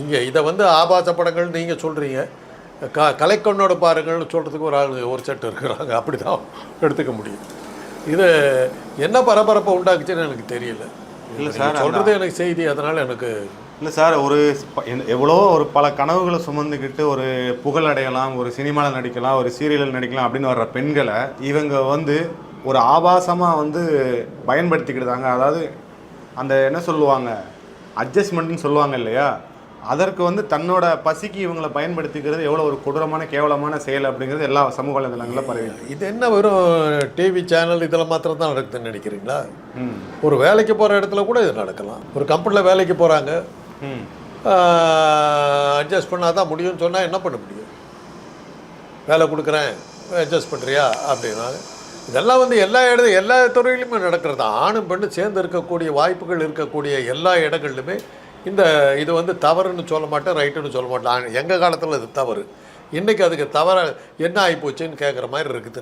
இங்கே இதை வந்து ஆபாச படங்கள் நீங்கள் சொல்கிறீங்க க கலைக்கண்ணோட பாருங்கள்னு சொல்கிறதுக்கு ஒரு ஆள் ஒரு செட்டு இருக்கிறாங்க. அப்படி தான் எடுத்துக்க முடியும். இது என்ன பரபரப்பை உண்டாக்குச்சுன்னு எனக்கு தெரியல. இல்ல சார், சொல்கிறது எனக்கு செய்தி அதனால் எனக்கு இல்லை சார் ஒரு எவ்வளோ ஒரு பல கனவுகளை சுமந்துக்கிட்டு ஒரு புகழ் அடையலாம் ஒரு சினிமாவில் நடிக்கலாம் ஒரு சீரியலில் நடிக்கலாம் அப்படின்னு வர்ற பெண்களை இவங்க வந்து ஒரு ஆபாசமாக வந்து பயன்படுத்திக்கிட்டாங்க அதாவது அந்த என்ன சொல்லுவாங்க? அட்ஜஸ்ட்மெண்ட்னு சொல்லுவாங்க இல்லையா? அதற்கு வந்து தன்னோட பசிக்கு இவங்களை பயன்படுத்திக்கிறது எவ்வளோ ஒரு கொடூரமான கேவலமான செயல் அப்படிங்கிறது எல்லா சமூக வலைதளங்களில் பரவி இது என்ன வெறும் டிவி சேனல் இதில் மாத்திரம் தான் நடக்குதுன்னு நினைக்கிறீங்களா? ஒரு வேலைக்கு போகிற இடத்துல கூட இது நடக்கலாம். ஒரு கம்பெனியில் வேலைக்கு போகிறாங்க ம். அட்ஜஸ்ட் பண்ணால் தான் முடியும்னு சொன்னால் என்ன பண்ண முடியும்? வேலை கொடுக்குறேன் அட்ஜஸ்ட் பண்ணுறியா அப்படின்னா இதெல்லாம் வந்து எல்லா இட எல்லா துறையிலுமே நடக்கிறது? தான் ஆணும் பெண்ணும் சேர்ந்து இருக்கக்கூடிய வாய்ப்புகள் இருக்கக்கூடிய எல்லா இடங்கள்லுமே இந்த இது வந்து தவறுன்னு சொல்ல மாட்டேன் ரைட்டுன்னு சொல்ல மாட்டேன். எங்கள் காலத்தில் இது தவறு. இன்றைக்கி அதுக்கு தவற என்ன ஆகிப்போச்சுன்னு கேட்குற மாதிரி இருக்குது.